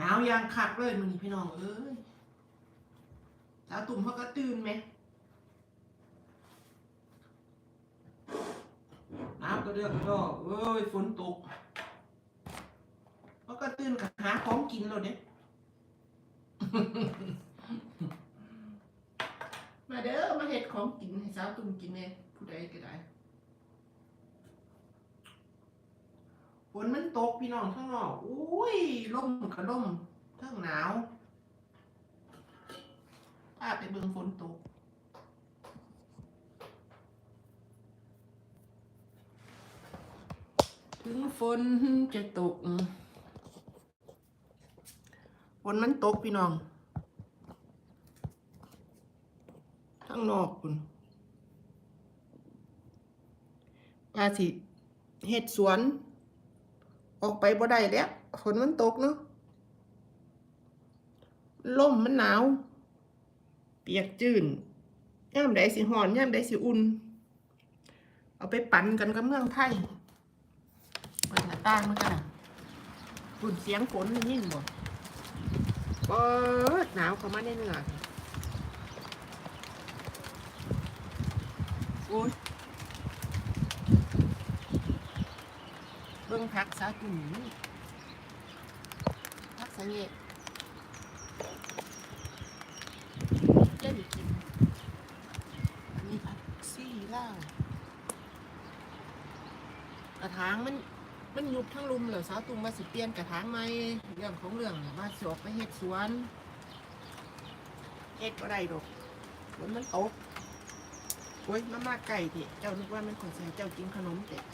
หนาวยางคักเลยมันนี่พี่น้องเอ้ยสาวตุ่มเขาก็ตื่นไหมหนาวก็เดือดก็เอ้ยฝนตกเขาก็ตื่นกับหาของกินแล้วเนี่ยมาเด้อมาเห็ดของกินให้สาวตุ่มกินเนี่ยผู้ใดก็ได้ ฝนมันตกพี่น้องข้างนอกอุ้ยลมกระล่มทั้งหนาวพาไปเบิ่งฝนตก ถึงฝนจะตก ฝนมันตกพี่น้องข้างนอกคุณว่าสิเฮ็ดสวน ออกไปบ่ได้แล้วฝนมันตกเนาะลมมันหนาว เปียกจืนย่ามใดสิหอนย่ามใดสิอุ่น เอาไปปั่นกันกับเมืองไทยเปิดหน้าต่างมันกันฝุ่นเสียงฝนนี่หมดเปิดหนาวเข้ามาในเหนือโอ้ย เบิ่งพักซาตุ่มพักสะเงะเล่นกินอันนี้ผักซี่ล่างกระถางมันมันยุบทั้งลุมเหรอสาวตุงมาสิเปลี่ยนกระถางไหมเรื่องของเรื่องเนี่ยมาสอกไปเฮ็ดสวนเฮ็ดก็ได้ดอกฝนมันตกโอ้ยมามาไก่ดิเจ้านึกว่ามันคนเสียเจ้ากินขนมเด็ก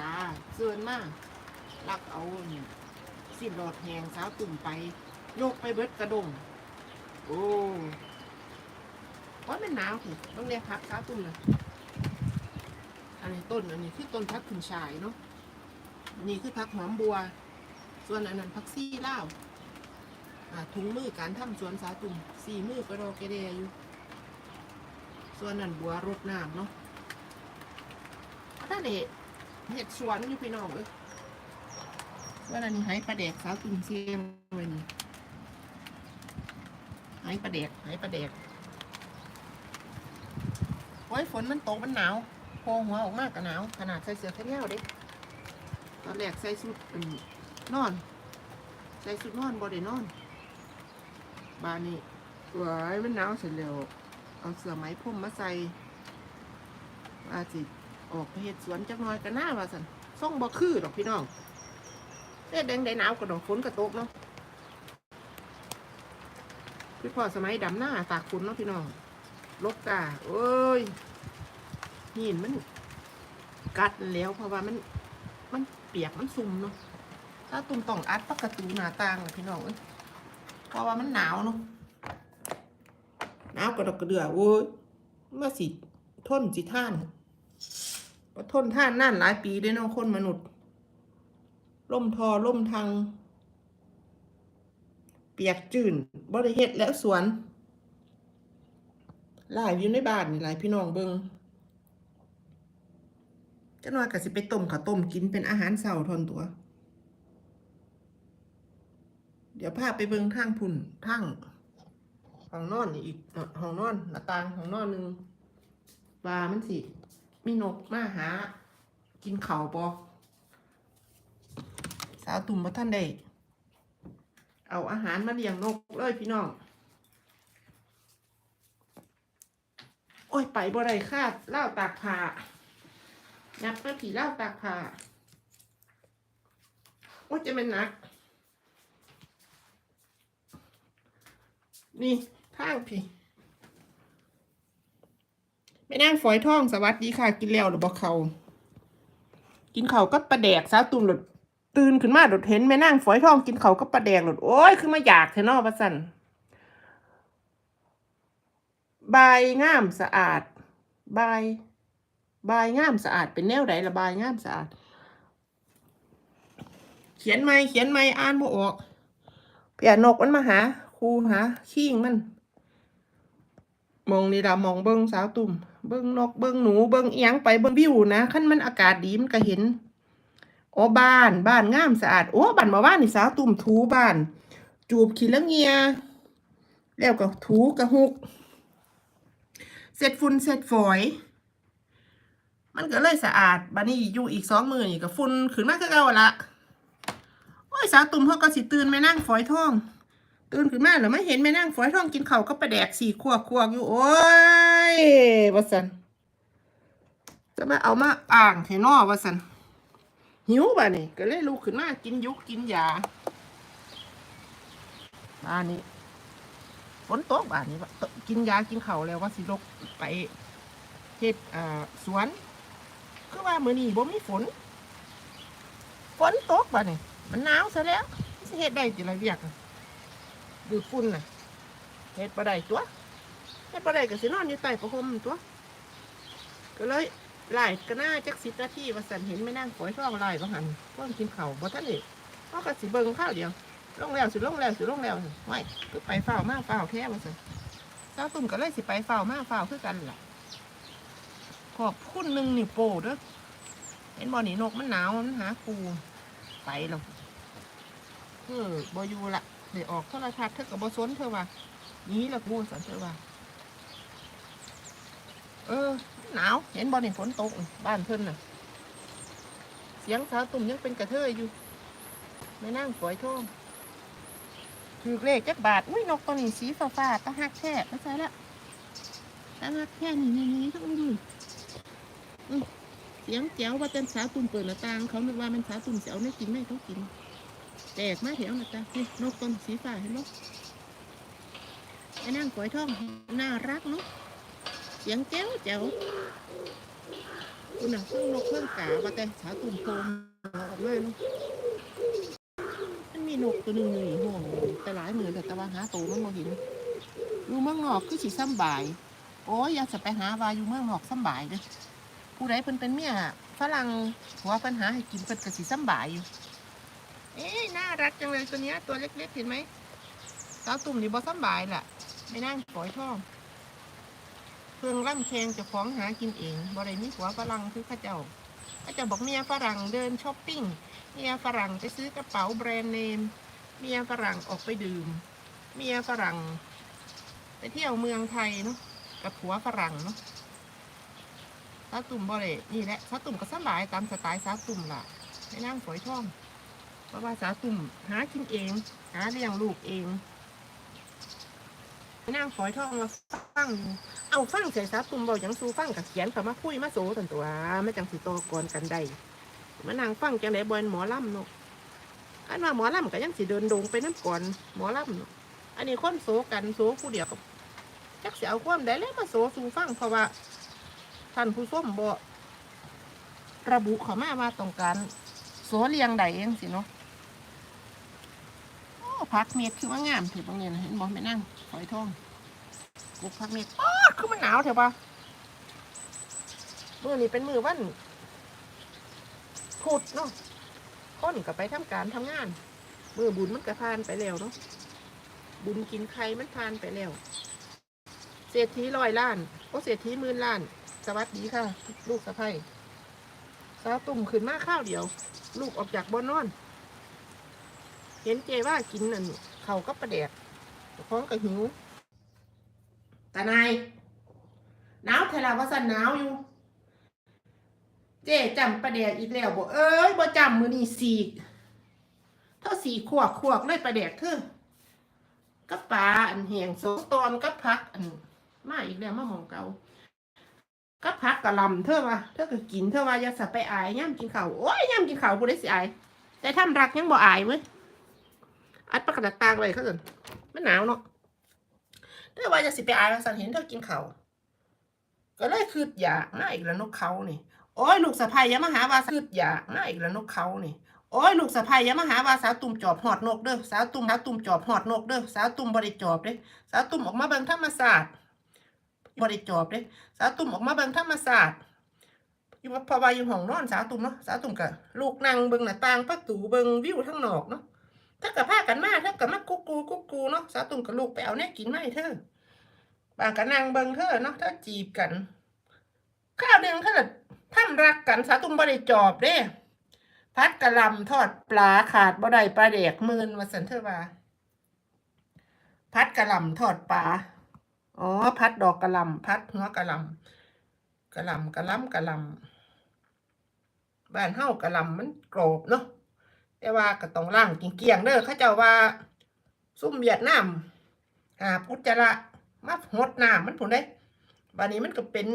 ตาเสื่อนมากลักเอาเนี่ยสิ้นหลอดแหงสาวตุ่มไปโยกไปเบิดกระดง โอ้ว่ามันหนาวสิต้องเรียกพักสาวตุ่มเลยอันนี้ต้นอันนี้คือต้นพักขึ้นชายเนาะนนี้คือผักหอมบัว ส่วนอันนั้นผักซี่เล่าวอ่าถุงมือการทำสวนสาตุ่มสี่มือไปรอเกเรอยู่ ส่วนนั้นบัวรดน้ำเนาะถ้าเด็ เห็ดสวนอยู่พี่น้องเอ้ยส่วนอันนี้ให้ปลาแดกสาวตุ่มเซียมไว้นี่ให้ปลาแดกให้ปลาแดกโอ้ยฝนมันตกมันหนาวโพหัวออกมากก็หนาว ขนาดใส่เสื้อแขนยาวเด้ตอนแรกใส่สุดเป็นนอน ใส่สุดนอนบ่ได้นอน บานนี้เว้ยมันหนาวเสร็จแล้วเอาเสื้อไหมพรมมาใส่ว่าสิ ออกไปเฮ็ดสวนจักหน่อยก็น่าว่าสันส่งบ่คือดอกพี่น้องแต่แดงได้หนาวก็ดอกฝนก็ตกเนาะคือพอสมัยดำหน้าตากฝนเนาะพี่น้องลบกาเอ้ยหินมัน กัดแล้วเพราะว่ามันมันเปียกมันซุ่มเนาะถ้าตุ่มต้องอัดปกติหน้าต่างเลยพี่น้องเอ้ยเพราะว่ามันหนาวเนาะหนาวกระดกกระเดือโอ้ยเมื่อสิทนสิท่าน ก็ทนท่านนั่นหลายปีได้เนาะคนมนุษย์ล่มทอล่มทางเปียกจืนบริเฮ็ดแล้วสวน หลายอยู่ในบ้านนี่หลายพี่น้องเบิงจะน้อยก็สิไปต้มข้าวต้มกินเป็นอาหารเสาร์ทนตัว เดี๋ยวพาไปเบิงทางพุ่นทางห้องนอนอีกเอ่อห้องนอนหน้าต่างห้องนอนหนึ่งปลามันสิ มีนกมาหา กินข้าวปอสาวตุ่มมาท่านได้ เอาอาหารมาเลี้ยงนกเลยพี่น้อง โอ้ยไปบ่ได้คาดเล่าวตากผ้านักไปผีเล่าตากผ้าโอ้ยจะเป็นหนัก นี่ทางพี่ แม่นางฝอยทองสวัสดีค่ะ กินแล้วหรือบอกเขากินเขาก็ประแดกสาวตุ่มหลดตื่นขึ้นมาหลดเห็นแม่นางฝอยทองกินเขาก็ประแดกหลดโอ้ยคือมาอยากเทนอประสันใบงามสะอาดใบายบงามสะอาดเป็นแนวใดระใบงามสะอาด เขียนไม่เขียนไม่อ่านบ่ออกเปียนกมันมาหาครูหาขี้งมัน มองนี่ละมองเบิ้งสาวตุ่มเบิ้งนกเบิ้งหนูเบิ้งเอียงไปเบิ้งวิวนะขั้นมันอากาศดีมันก็เห็นโอ้บ้านบ้านงามสะอาดโอ้บ้านมาบ้านนี่สาวตุ่มถูบ้าน จูบขี้ละเงีย แล้วก็ถูกระหุกเสร็จฝุ่นเสร็จฝอย มันก็เลยสะอาดบัดนี้อยู่อีกสองมือนี่ก็ฝุ่นขึ้นมาคือเก่าละโอ้ยสาวตุ่มเขาก็สิตื่นแม่นั่งฝอยทอง ตื่นขึ้นมาแล้วไม่เห็นแม่นั่งฝอยทองกินข้าวก็ไปแดกสี่ขวบขวบอยู่โอ้ยว่าสันจะมาเอามาอ่างเทนอว่าสันหิวบ่ะนี่ก็เลยลุกขึ้นมากินยุกกินยาบ้านนี้ฝนตกบ้านนี้ว่ากินยากินข้าวแล้วว่าสิลกไปเฮ็ดอ่าสวนคือว่ามื้อนี้บ่มีฝนฝนตกบ่ะนี่มันหนาวซะแล้วสิเฮ็ดได้จิละเวียกอะ ดูดฝุ่นน่ะเฮ็ดบ่ได้ตัวเฮ็ดบ่ได้ก็สินอนอยู่ใต้ผ้าห่มตัว ก็เลยไล่ก็น่าจักสิบนาทีว่าสันเห็นไม่นั่งฝอยท้องไล่บ่หันก้อนกินข้าวบ่ทันได้เพราะก็สิเบิ่งข้าวเดียวลงแล้วสิลงแล้วสิลงแล้วไม่คือไปเฝ้ามาเฝ้าแค่ว่าสันเจ้าตุ่มก็เลยสิไปเฝ้ามาเฝ้าคือกันล่ะขอบคุณหนึ่งนี่โปเด้อเห็นบ่นี่นกมันหนาวมันหาปูไปแล้วเออบอยู่ละ เดี๋ยวออกโทรทัศน์เธอกับบสนเธอว่านี้ละกูสันเธอว่า เออ หนาว เห็นบอลเห็นฝนตก บ้านเพิ่นน่ะ เสียงสาวตุ่มยังเป็นกระเทยอยู่ไม่นั่งฝอยท่องถือเลขจักบาท อุ้ยนกตัวนี้สีฟ้าฟ้าๆตาหักแค่ไม่ใช่ละตาหักแค่นี่นี่นี่ทั้งดูเสียงแจ๋วว่าเป็นสาวตุ่มเปิดหน้าต่าง เขานึกว่ามันสาวตุ่มเสียวไม่กินไม่เขากิน แตกมาแถวน้าต่านี่นกตัวนี้สีฟ้าเห็นไหมไอ้นั่งฝอยทองน่ารักเนาะเสียงแจ้วแจ้วคุณน่ะเครื่องนกเครื่องกาว่าแต่สาตุ่มโพมออกมาเนาะมันมีนกตัวหนึ่งอยู่ห้องแต่หลายมือแต่ตะว่าหาตัวมันบ่เห็นอยู่เมืองนอกคือสิซ้ำบ่าย โอ้ยอย่าจะไปหาวาอยู่เมืองนอกซ้ำบ่ายเด้อผู้ใดเพิ่นเป็นเมียฝรั่งหัวเพิ่นหาให้กินเพิ่นก็สิซ้ำบ่ายอยู่ เอ๊ะน่ารักจังเลยตัวเนี้ยตัวเล็กๆเห็นไหมสาวตุ่มนี่บ่ซ้ำบ่ายล่ะไม่นั่งปล่อยท่องเครื่องร่ำแขงจะฟ้าของหากินเองบ่ได้มีผัวฝรั่งคือข้าเจ้าข้าเจ้าบอกเมียฝรั่งเดินช้อปปิ้งเมียฝรั่งไปซื้อกระเป๋าแบรนด์เนมเมียฝรั่งออกไปดื่ม เมียฝรั่ง ไปเที่ยวเมืองไทยเนาะกับผัวฝรั่งเนาะสาตุ่มบ่เลยนี่แหละสาตุ่มก็สบายตามสไตล์สาตุ่มล่ะไม่นั่งฝอยท่อง ราะว่าสาตุ่มหากินเอง หาเลี้ยงลูกเองนั่งฝอยท่องมาฟังเอาฟังใส่ซับตุ่มเบาหยังสูฟังกับเขียนเขามาคุยมาโซตันตัวไม่จังสิโตกอนกันได้มานั่งฟังจังไดบอลหมอล่ำเนาะอันว่าหมอล่ำก็ยังสิเดินดงไปน้ำก่อนหมอล่ำเนาะอันนี้คนโซกันโซผู้เดียวกับจักสิเอาความได้แล้วมาโซสู่ฟังเพราะว่าท่านผู้ส้มบ่ระบุเขามาว่าต้องการโซเลียงใดเองสิเนาะ พักเม็ดคือว่างามถือบางเนี่ยนะเห็นบอกไม่นั่งฝอยทองปลูกผักเม็ดอ้อคือมันหนาวเถอะปะมือนี้เป็นมือวันพุดเนาะคนก็ไปทำการทำงาน มือบุญมันก็ผ่านไปแล้วเนาะบุญกินไข่มันผ่านไปแล้วเศรษฐีร้อยล้านโอ้เศรษฐีหมื่นล้าน สวัสดีค่ะ ลูกสะใภ้สาวตุ่มขึ้นมาข้าวเดียว ลูกออกจากบนนอน เห็นเจว่ากินนั่นเขาก็ประแดกท้องก็หิวตาในายหนาวเทลาว่าสันหนาวอยู่ เจ๊จำประเดกอีกแล้วบอกเอ้ยบ่จำมือนี่สีเท่าสีขวกขวกเลยประเดกเธอกับปลาอันแหงโซตอนกับพักอันมาอีกแล้วมาหมองเกากับพักกะลำเธอว่าเธอก็กินเธอว่าอย่าสับไปอายย่ำกินเขาโอ้ยย่ำกินเขาวผู้ได้สิอายแต่ทำรักยังบ่อายเว้ย อัดปากกระตางไว้เขาเกินมันหนาวเนาะเธอว่าจะสิไปอายว่าสันเห็นเธอกินเขาก็เลยคืดอยากมาอีกแล้วนกเขานี่โอ้ยลูกสะพายอยามาหาว่าคืดอยากมาอีกแล้วนกเขานี่โอ้ยลูกสะพายอยามาหาวาสาวตุ่มจอบหอดนกเด้อสาวตุ่มสาวตุ่มจอบหอดนกเด้อสาวตุ่มบริจอบเด้สาวตุ่มออกมาเบิ่งธรรมศาสตร์บริจอบเด้สาวตุ่มออกมาเบิ่งธรรมศาสตร์อยู่พราะว่าอยู่ห้องนอนสาวตุ่มเนาะสาวตุ่มกับลูกนั่งเบิ่งหน้าต่างประตูเบิ่งวิวทั้งนอกเนาะ ถ้ากับพากันมาถ้ากับมากุ๊กกูกุ๊กกูเนาะสาวตุ่มกับลูกไปเอาแน่กินไมาให้เธอบางก็นั่งเบิงเธอเนาะถ้าจีบกันข้าวหนึ่งถ้าเกิดท่านรักกันสาวตุ่มบริจอบเด้ พัดกะลำทอดปลาขาดบ่ได้ปลาแดกมื่นว่าสันเทว่า พัดกะลำทอดปลาอ๋อพัดดอกกะลำพัดหัวกะลำกะลำกะลำกะลำบ้านเฮากะลำมันโกรบเนาะ แต่ว่าก็ต้องล้างเกลี่ยงเด้อเขาเจ้าว่าซุ่มเวียดนามหาพุจจาระมาหดน้ำมันผลได้บานนี้มันก็เป็น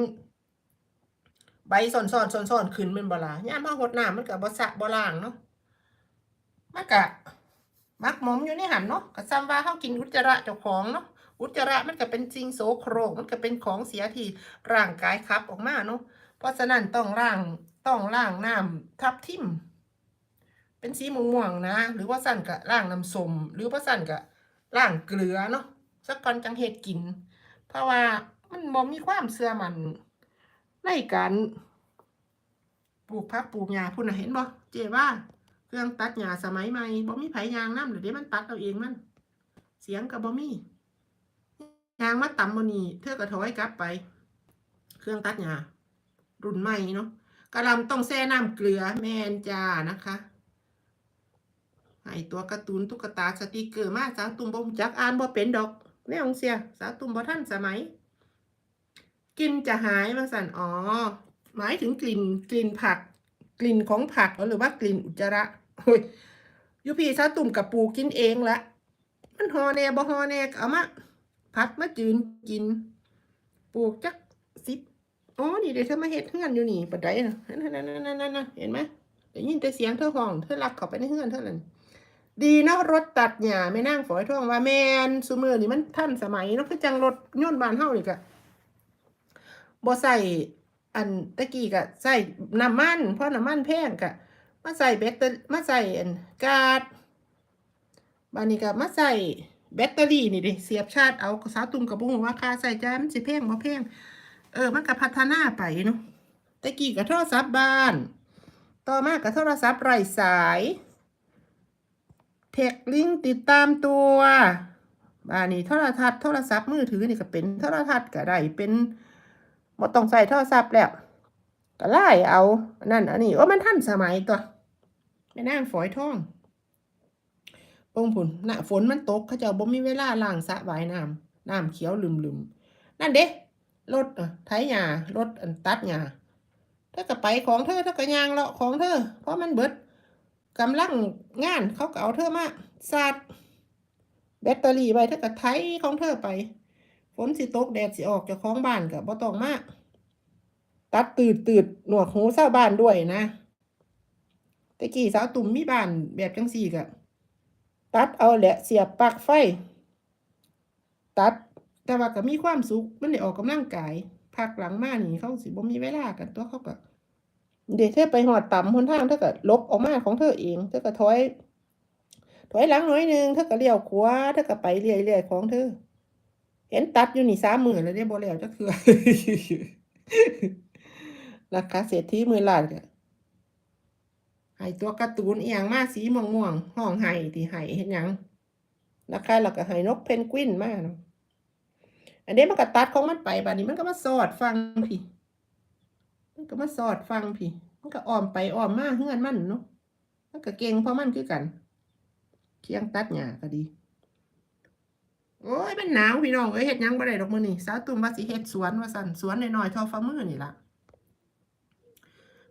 ใบซ่อนๆซ่อนๆขึ้นเป็นบล่ะย่ามาหดน้ำมันก็บ่สะบ่ล้างเนาะมันก็มักหมมอยู่ในหันเนาะก็ซ้ำว่าเฮากินอุจจาระเจ้าของเนาะอุจจาระมันก็เป็นสิ่งโสโครกมันก็เป็นของเสียที่ร่างกายขับออกมาเนาะเพราะฉะนั้นต้องล้างต้องล้างน้ำทับทิม เป็นสีม่วงๆนะ หรือว่าสั่นกะล่างน้ำส้มหรือว่าสั่นกะล่างเกลือเนาะสักก่อนจังเฮ็ดกิน เพราะว่ามันบ่มีความเชื่อมันในการปลูกผักปลูกหญ้าพุ่นนะเห็นบ่เจว่าเครื่องตัดหญ้าสมัยใหม่บ่มีไผยางน้ำเดี๋ยวมันตัดเอาเองมัน เสียงก็บ่มียางมาตำบ่นี่เธอก็ถอยกลับไป เครื่องตัดหญ้ารุ่นใหม่เนาะกระลำต้องแช่น้ำเกลือแม่นจ้านะคะ ให้ตัวการ์ตูนตุ๊กตาสติกเกอร์มาสาวตุ่มบ่จักอ่านบ่เป็นดอกแนวของเสียสาวตุ่มบ่ทันสมัย กินจะหายบาสันอ๋อหมายถึงกลิ่นกลิ่นผัก กลิ่นของผักหรือว่ากลิ่นอุจจาระโอ้ยยูพี่สาวตุ่มกับปูกินเองละมันฮอแน่บ่ฮอแน่เอามาพัดมาจืนกินปลูกจักสิบอ๋อ นี่เดี๋ยวเธอมาเฮ็ดเฮือนอยู่นี่ปัดไดนะนั่นนั่นนั่นนั่นนั่นเห็นไหมได้ยินแต่เสียงเธอห้อง เธอลักเข้าไปในเฮือนเธอเลย ดีเนาะรถตัดหญ้าไม่นั่งฝอยท่องว่าแมนซูเมือนี่มันทันสมัยเนาะคือจังรถยนบานเฮานี่ก็บ่ใส่อันตะกี้ก็ใส่น้ำมันเพราะน้ำมันแพงก็มาใส่แบตเตอรี่มาใส่อันกาดบานนี้ก็มาใส่แบตเตอรี่นี่ดิเสียบชาร์จเอาสาวตุ่มกับบุ้งว่าค่าใส่ใจามันสิแพงบ่แพงเออมันก็พัฒนาไปเนาะตะกี้ก็โทรศัพท์บ้าน ต่อมาก็โทรศัพท์ไร้สาย เทคลิงก์ติดตามตัวบ้านนี้โทรทัศน์โทรศัพท์มือถือนี่ก็เป็นโทรทัศน์ก็ได้เป็นบ่ต้องใส่โทรศัพท์แล้วก็ไล่เอานั่นอันนี้โอ้มันทันสมัยตัวแม่นางฝอยทองปงผุนหน้าฝนมันตกเขาเจ้าบ่มีเวลาล้างสระว่ายน้ำน้ำเขียวลืมๆนั่นเด้รถอะไถหญ้ารถอันตัดหญ้าเธอก็ไปของเธอเธอก็ยางเลาะของเธอเพราะมันเบิด กำลังงานเขาก็เอาเธอมาสาดแบตเตอรี่ไว้เธอก็ไถของเธอไปฝนสิตกแดดสิออกเจากของบ้านก็บ่ต้องมากตัดตืดตืดหนวกหูเศร้าบ้านด้วยนะต่กี้สาวตุ่มมีบ้านแบบจังสี่ก็ตัดเอาแหละเสียบปลั๊กไฟ ตัดแต่ว่าก็มีความสุขมันได้ออกกำลังกายพักหลังมานี่เขาสิบ่มีเวลากันตัวเขาก็ เดี๋ยวเธอไปหอดต่ำหนทางเธอก็ลบออกมาของเธอเองเธอก็ถอย ถอยหลังน่อยหนึงเธอก็เลี้ยวขวาเธอก็ไปเรื่อยๆของเธอ เห็นตัดอยู่นี่สามหมื่นแล้วได้บ่แล้วจักเทื่อราคาเศรษฐีหมื่นล้านก็ให้ตัวการ์ตูนเอียงมาสีม่วงๆห้องไห้ที่ไห้เฮ็ดหยังราคาแล้วก็ให้นกเพนกวินมาเนาะอันนี้มันก็ตัดของมันไปบัดนี้มันก็มาสอดฟังพี่ มันก็มาสอดฟังพี่ มันก็อ้อมไปอ้อมมาเฮือนมันเนาะมันก็เก่งเพราะมันคือกัน เคียงตัดหญ้าก็ดี โอ้ยมันหนาวพี่น้องเอ้ยเฮ็ดยังบ่ได้ดอกมือนี้สาวตุ่มว่าสิเฮ็ดสวนว่าซั่นสวนน้อยๆท่าฝ่ามือนี่ละ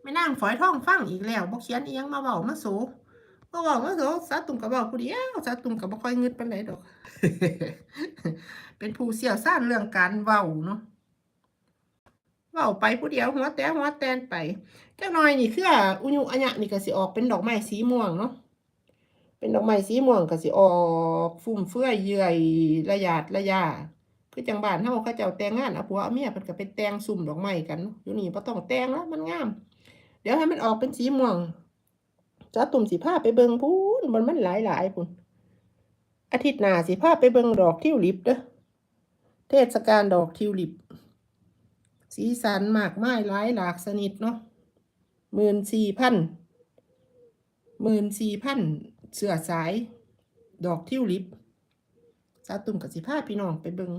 แม่นางฝอยทองฟังอีกแล้วบ่เขียนอียังมาเว้ามาโสบ่เว้ามาโสสาวตุ่มก็เว้าผู้เดียวสาวตุ่มก็บ่ค่อยงึดปานใดดอก เป็นผู้เชี่ยวชาญเรื่องการเว้าเนาะ เว้าไปผู้เดียวหัวแต่หัวแตนไปจักหน่อยนี่คืออุยุอัญะนี่ก็สิออกเป็นดอกไม้สีม่วงเนาะเป็นดอกไม้สีม่วงก็สิออกฟุ่มเฟือยเยื่อยระยาดระยาคือจังบ้านเฮาเขาเจ้าแต่งงานเอาผัวเอาเมียเพิ่นก็ไปแต่งซุ่มดอกไม้กันอยู่นี่บ่ต้องแต่งแล้วมันงาม เดี๋ยวให้มันออกเป็นสีม่วงจะตุ่มสิพาไปเบิงพูนมันมันหลายๆพุ่นอาทิตย์หน้าสิพาไปเบิงดอกทิวลิปเด้อเทศกาลดอกทิวลิป สีสันมากมายหลายหลากสนิทเนาะหมื่นสี่พันหมื่นสี่พันเสือสาย ดอกทิวลิปสาตุ่มกับสิพาพี่น้องไปเบิง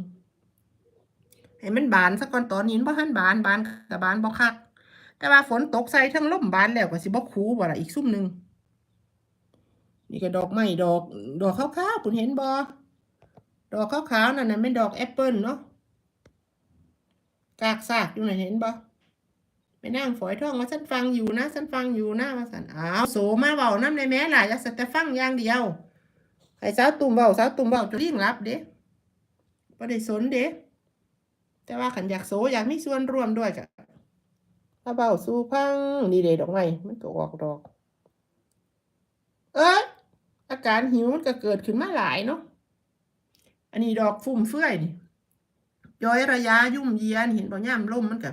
ให้มันบานสักก่อนตอนนี้บ่หันบานบานกับบานบ่คัก แต่ว่าฝนตกใส่ทั้งล่มบานแล้วก็สิบ่คูบ่ล่ะอีกซุ่มหนึ่งนี่ก็ดอกไม้ดอก ดอกขาวๆคุณเห็นบ่ดอกขาวๆนั่นน่ะเป็นดอกแอปเปิลเนาะ กากซากอยู่น่ะเห็นบ่ไปนั่งฝอยท่องว่าฉันฟังอยู่นะฉันฟังอยู่นะว่าสันอ้าวโสมาเว้าน้ำในแม่ล่ะอย่าสักแต่ฟังอย่างเดียวให้สาวตุ่มเว้าสาวตุ่มเว้าจะรีงรับเด้บ่ได้สนเด้แต่ว่าขันอยากโสอยากมีส่วนร่วมด้วยก็ถ้าเว้าสู่พังนี่เด้ดอกไม้มันก็ออกดอก เอ้ยอาการหิวมันก็เกิดขึ้นมาหลายเนาะอันนี้ดอกฟุ่มเฟื่อยนี่ ย้อยระยะยุ่มเยียนเห็นบ่ย่ำล่มมันก็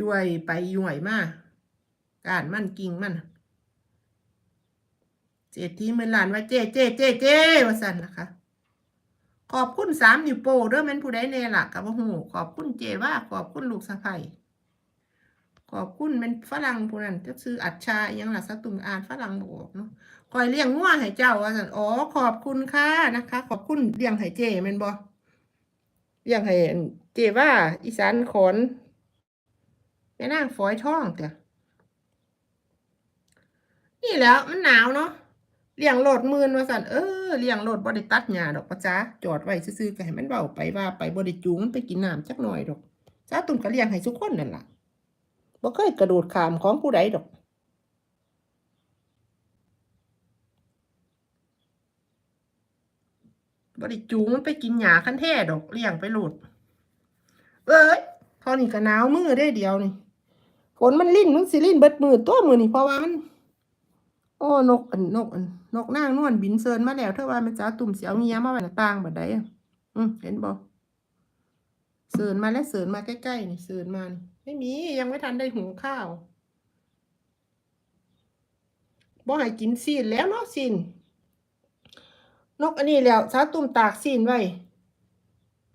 ย้วยไปย้วยมากานมันกิ่งมันเจทีเมือนหลานว่าเจเจเจเจว่าสันนะคะ ขอบคุณสามนิ้วโป้เด้อแม่นผู้ใดแน่ล่ะกับว่าหูขอบคุณเจว่าขอบคุณลูกสะใภ้ขอบคุณเป็นฝรั่งผู้นั้นจะซื้ออัดชาอิยังหล่ะสตุ่มอ่านฝรั่งบอกเนาะคอยเลี้ยงงัวให้เจ้าว่าสันอ๋อขอบคุณค่ะนะคะ ขอบคุณเลี้ยงให้เจแม่นบ่เลี้ยงให้เจว่าอีสานขอนแม่นางฝอยทองเถอะนี่แล้วมันหนาวเนาะเลี้ยงโหลดมื่นว่าสั่นเออเลี้ยงโหลดบ่ได้ตัดหญ้าดอกปะจ๊ะจอดไว้ซื่อๆก็ให้มันเว้าไปว่าไปบ่ได้จูงมันไปกินน้ำจักหน่อยดอกจ้าตุ่นก็เลี้ยงให้ทุกคนนั่นล่ะบ่เคยกระโดดขามของผู้ใดดอก บ่ได้จูมันไปกินหญ้าคันแท้ดอกเลี้ยงไปหลุด เอ้ยเท่านี้ก็หนาวมือได้เดียวนี่ฝนมันลิ้นมันสิลิ้นเบิดมือตัวมือนี่เพราะว่ามัน โอ้นกอันนกอันนกนางนวลบินเซินมาแล้วเธอว่ามันจะเอาตุ่มเสียวเงียมาไว้หน้าต่างบัดใดอะอืมเห็นบ่เซินมาแล้วเซินมาใกล้ๆนี่เซินมาไม่มียังไม่ทันได้หุงข้าวบ่ให้กินซีนแล้วเนาะซีน นกอันนี้แล้วสาวตุ่มตากซีนไว้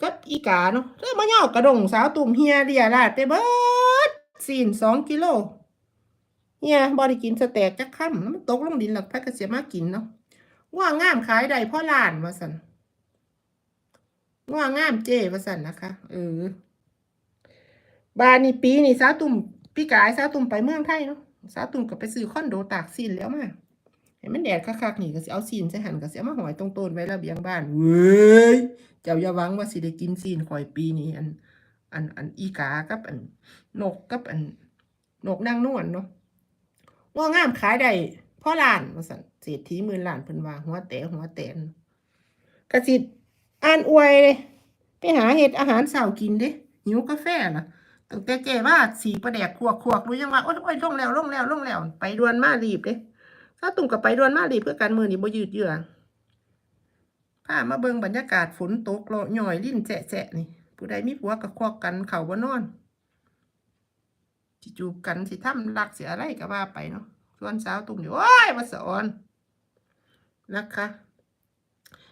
กับอีกาเนาะเธอมาย่อกระดงสาวตุ่มเฮียเดียลาดไปเบิดซีนสองกิโลเนี่ยบอได้กินสแต็กจักค่ำแล้วมันตกลงดินหลักพักกระเสียมากินเนาะว่างามขายได้พ่อล้านว่าสันว่างามเจว่าสันนะคะ เออบานนี่ปีนี่สาวตุ่มพี่กายสาวตุ่มไปเมืองไทยเนาะสาวตุ่มก็ไปซื้อคอนโดตากซีนแล้วมา เห็นมันแดดคักๆนี่ก็สิเอาซีนใส่หันก็สิเอามาหอยตรงโตนไว้ระเบียงบ้านเว้ยเจ้าอย่าหวังว่าสิได้กินซีนข่อยปีนี้อัน อันอันอีกากับอันนกกับอันนกนางนวลเนาะว่างามขายได้พ่อล้านว่าสั่นเศรษฐีหมื่นล้านเพิ่นว่าหัวแตหัวแตนกะสิอ่านอวยเลยไปหาเห็ดอาหารเช้ากินเด้หิวกาแฟล่ะตั้งแต่แกว่าสีประแดกขวกขวกรู้ยังว่าโอ๊ยโอ๊ยลงแล้วลงแล้วลงแล้ว ไปดวนมารีบเด้ ถ้าตุ่มกับไปดวนมารีเพื่อการมือนี่บ่ยืดเยื้อพามาเบิ่งบรรยากาศฝนตกโลหน่อยลิ้นแฉะๆนี่ ผู้ใดมีผัวก็ควักกันเข่าบ่นอนสิจูบกันสิทำรักสิอะไรก็ว่าไปเนาะส่วนสาวตุ่มอยู่โอ้ยมาสอนนะคะ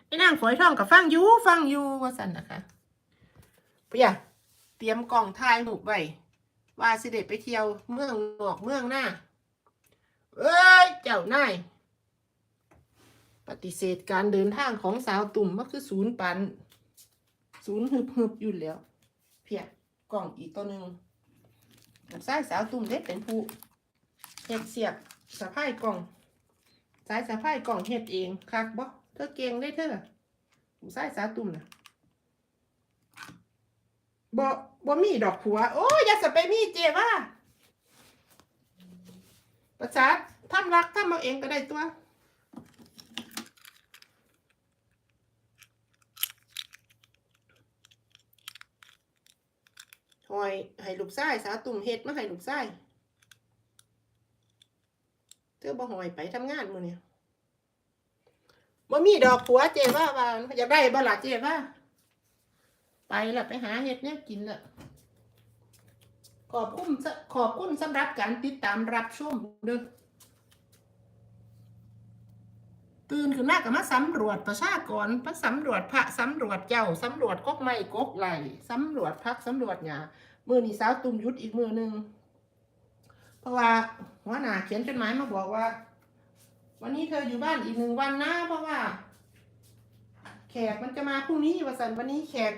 ไอ้นางฝอยทองกับฟังยูฟังยูว่าสันนะคะพี่ยเตรียมกล่องถ่ายรูปไว้ว่าสิเด็ไปเที่ยวเมืองนอกเมืองหน้า เอ้ย เจ้านาย ปฏิเสธการเดินทางของสาวตุ่มก็คือศูนย์ปัน ศูนย์ฮึบฮึบอยู่แล้ว เพียกล่องอีกตัวหนึ่งสายสาวตุ่มเด็ดเป็นผู้เฮ็ดเสียบสะพายกล่อง สายสะพายกล่องเฮ็ดเองคักบ่เธอเก่งได้เธอผู้สายสาวตุ่มนะบ่บ่มีดอกผัว โอ้ยอย่าสไปมีเจว่า ประชาทำรักทำเอาเองก็ได้ตัวหอยให้ลูกไส้สาวตุ่มเฮ็ดมาให้ลูกไส้เธอบ่หอยไปทำงานมื้อนี้บ่มีดอกผัวเจว่าว่าอยากได้บ่ล่ะเจว่า ไปละไปหาเฮ็ดแนวกินละ ขอบคุณขอบคุณสำหรับการติดตามรับชมเด้อตื่นขึ้นมาก็มาสำรวจประชากรมาสำรวจพระสำรวจเจ้าสำรวจกกไม้กกไหลสำรวจพักสำรวจหญ้ามือนี่สาวตุ่มยุดอีกมือหนึ่งเพราะว่าหัวหน้าเขียนจดหมายมาบอกว่า วันนี้เธออยู่บ้านอีกหนึ่งวันนะเพราะว่า แขกมันจะมาพรุ่งนี้วสันวันนี้แขก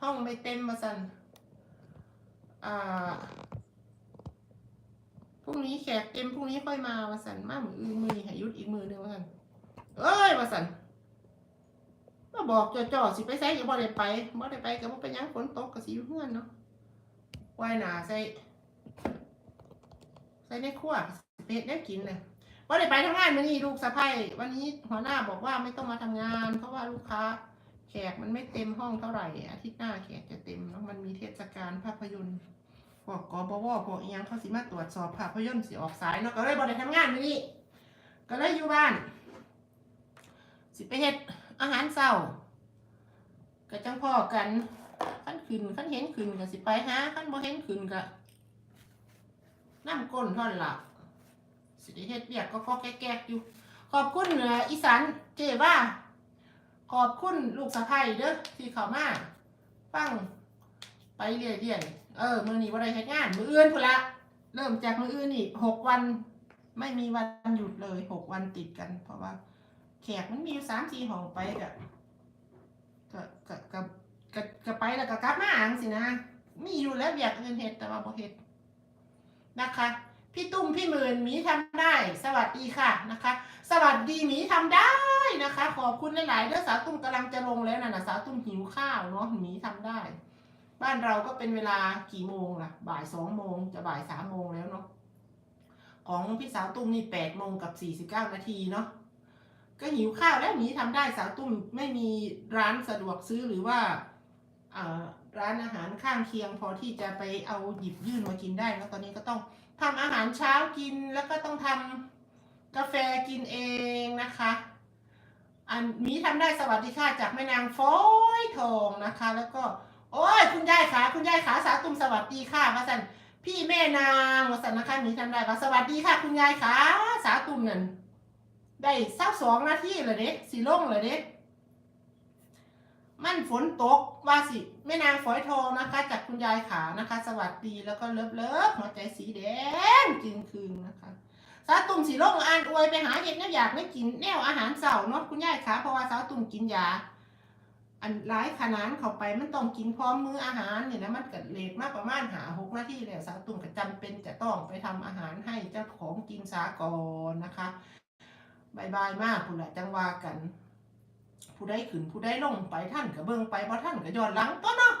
ห้องไม่เต็มวสัน อ่ารุ่งนี้แขกเต็มพรุ่งนี้ค่อยมาวาสันมามืออื่นมือหยุดอีกมือหนึงว่าสันเอ้ยวาสันมาบอกจ่อๆสิไปใส่ก็บ่ได้ไปบ่ได้ไปก็บ่เป็นหยังฝนตกก็สิอยู่เฮือนเนาะวายหนาใส่ใส่ในครัวสิไปเฮ็ดแนวกินน่ะบ่ได้ไปทำงานมื้อนี้ลูกสะใภ้วันนี้หัวหน้าบอกว่าไม่ต้องมาทำงาน เพราะว่าลูกค้า แขกมันไม่เต็มห้องเท่าไหร่อาทิตย์หน้าแขกจะเต็มแล้วมันมีเทศกาลภาพยนตร์พวกกบวพวกอียังเขาสิมาตรวจสอบภาพยนตร์สิออกสายเนาะก็เลยบ่ได้ทำงานนี้ก็เลยอยู่บ้าน สิไปเฮ็ดอาหารเช้าก็จังพ่อกันขั้นขึ้นขั้นเห็นขึ้นก็สิไปหาขั้นบ่เห็นขึ้นก็น้ำก้นท่อนหละสิได้เฮ็ดเวียกก็ก็แก๊กๆอยู่ ขอบคุณเหนืออีสานเจว่า ขอบคุณลูกสะใภ้เด้อที่เข้ามาฟังไปเรื่อยๆเออมื้อนี้บ่ได้เฮ็ดงาน มื้ออื่นพุ่นละ เริ่มจากมื้ออื่นนี่หกวัน ไม่มีวันหยุดเลยหกวันติดกัน เพราะว่า แขกมันมีอยู่สามสี่ห้องไปกะก็ก็ก็ก็ก็ไปแล้วก็กลับมาอังสินะมีอยู่แล้วอยากเงินเฮ็ดแต่ว่าบ่เฮ็ดนะคะ พี่ตุ้มพี่หมื่นหมีทำได้ สวัสดีค่ะนะคะ สวัสดีหมีทำได้นะคะ ขอบคุณหลายๆเด้อสาวตุ้มกำลังจะลงแล้วนะนะสาวตุ้มหิวข้าวเนาะหมีทำได้ บ้านเราก็เป็นเวลากี่โมงล่ะ บ่ายสองโมงจะบ่ายสามโมงแล้วเนาะของพี่สาวตุ้มนี่แปดโมงกับสี่สิบเก้านาทีเนาะก็หิวข้าวแล้วหมีทำได้สาวตุ้มไม่มีร้านสะดวกซื้อหรือว่าอ่าร้านอาหารข้างเคียงพอที่จะไปเอาหยิบยื่นมากินได้แล้วตอนนี้ก็ต้อง ทำอาหารเช้ากินแล้วก็ต้องทำกาแฟกินเองนะคะ อันนี้ทำได้สวัสดีค่ะจากแม่นางฟอยทองนะคะ แล้วก็โอ้ยคุณยายขาคุณยายขาสาตุมสวัสดีค่ะมาสันพี่แม่นางมาสันนะคะมีทำได้ปะสวัสดีค่ะ คุณยายขาสาตุมนั่นได้สักสองนาทีเลยเด็กสีล่งเลยเด็ก มันฝนตกว่าสิแม่นางฝอยทองนะคะ จากคุณยายขานะคะ สวัสดีแล้วก็เลิฟเลิฟหัวใจสีแดงจึงคืนนะคะสาวตุ่มสีลงอ่านอวยไปหาเห็ดแนวอยากไม่กินแนวอาหารเสาเนาะคุณยายคะเพราะว่าสาวตุ่มกินยา อันร้ายขนาดเข้าไปมันต้องกินพร้อมมื้ออาหารเนี่ยนะมันเกิดเลทมากประมาณหาหกนาทีแล้วสาวตุ่มก็จำเป็นจะต้องไปทำอาหารให้เจ้าของกินสาก่อนนะคะบายบายมากคุณละจังว่ากัน ผู้ใดขึ้นผู้ใดลงไปท่านก็เบิ่งไปเพราะท่านก็ย้อนหลังก็เนาะ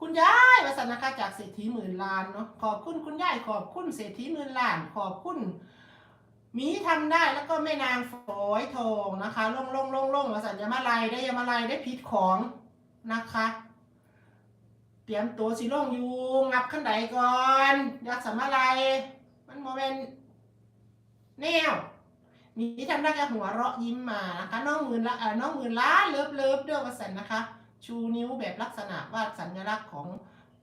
คุณยายวัสนะคะจากเศรษฐีหมื่นล้านเนาะขอบคุณคุณยายขอบคุณเศรษฐีหมื่นล้าน ขอบคุณมีทำได้แล้วก็แม่นางฝอยทองนะคะลงลงลงลงมาสัญญามาลายได้ยามาลายได้พิษของนะคะเตรียมตัวสิลงอยู่งับขั้นใดก่อนยักษ์สมาลายมันโมเมนแนว หมีทำได้แค่หัวเราะยิ้มมานะคะน้องหมื่นละเอ่อน้องหมื่นล้าเลิฟเลิฟด้วยวสันนะคะ ชูนิ้วแบบลักษณะวาดสัญลักษณ์ของ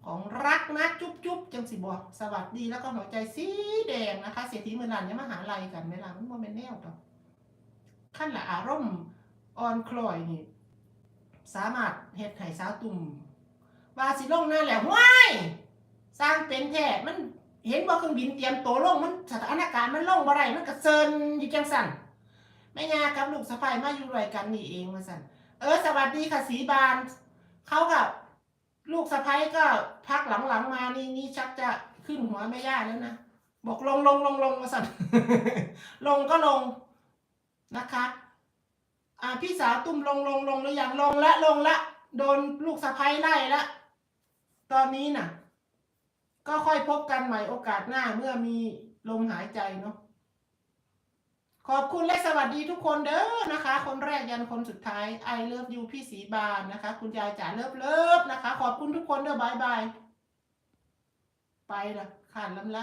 ของรักนะจุ๊บจุ๊บจังสิบอกสวัสดีแล้วก็หัวใจสีแดงนะคะ เศรษฐีเมืองลันเนี่ยมาหาลัยกันไหมล่ะมันโมเมนแนวต่อขั้นละอารมณ์ออนคลอยนี่ สามารถเฮ็ดให้สาวตุ่มว่าสิลงนั่นแหละว้ายสร้างเป็นแท้มัน เห็นว่าเครื่องบินเตรียมตัวลงมันสถานการณ์มันลงบ่ได้มันก็เซินอยู่จังสั่นแม่ยากับลูกสะใภ้มาอยู่ด้วยกันนี่เองมาสั่นเออสวัสดีค่ะสีบานเขากับลูกสะพ้ยก็พักหลังๆมานี่นี่ชักจะขึ้นหัวแม่ย่าแล้วนะบอกลงลงลงลงมาสั่นลงก็ลงนะคะอ่าพี่สาวตุ้มลงลงลงหรือยังลงละลงละโดนลูกสะพ้ยไล่ละตอนนี้น่ะ ก็ค่อยพบกันใหม่โอกาสหน้าเมื่อมีลมหายใจเนาะขอบคุณและสวัสดีทุกคนเด้อนะคะ คนแรกยันคนสุดท้าย I love you พี่สีบานนะคะ คุณยายจ๋าเลิฟเลิฟนะคะ ขอบคุณทุกคนเด้อบายบาย ไปละขาดลำไร